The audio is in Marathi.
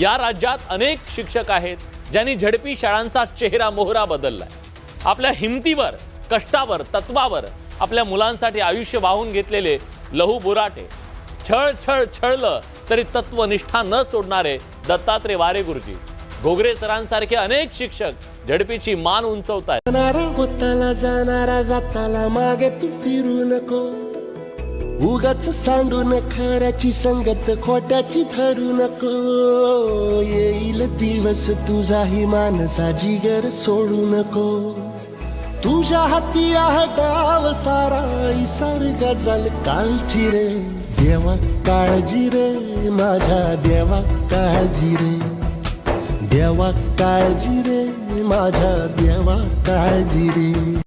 या राज्यात अनेक शिक्षक आहेत ज्यांनी झडपी शाळांचा चेहरा मोहरा बदललाय. आपल्या हिमतीवर कष्टावर तत्वावर आपल्या मुलांसाठी आयुष्य वाहून घेतलेले लहू बुराटे. छळ छळ छळलं तरी तत्वनिष्ठा न सोडणारे दत्तात्रय वारे गुरुजी. घोगरे सरांसारखे अनेक शिक्षक झडपीची मान उंचवतायत. जाणारा जाणारा जाताला मागे तू फिरू नको. उगाच सांडू न खऱ्याची संगत खोट्याची धरू नको. येईल दिवस तुझाही मानसा जिगर सोडू नको. तुझ्या हाती आह गाव सारा इसार गजल कालची रे. देवा काळजी रे माझ्या देवा काळजी रे. देवा काळजी रे माझ्या देवा काळजी रे.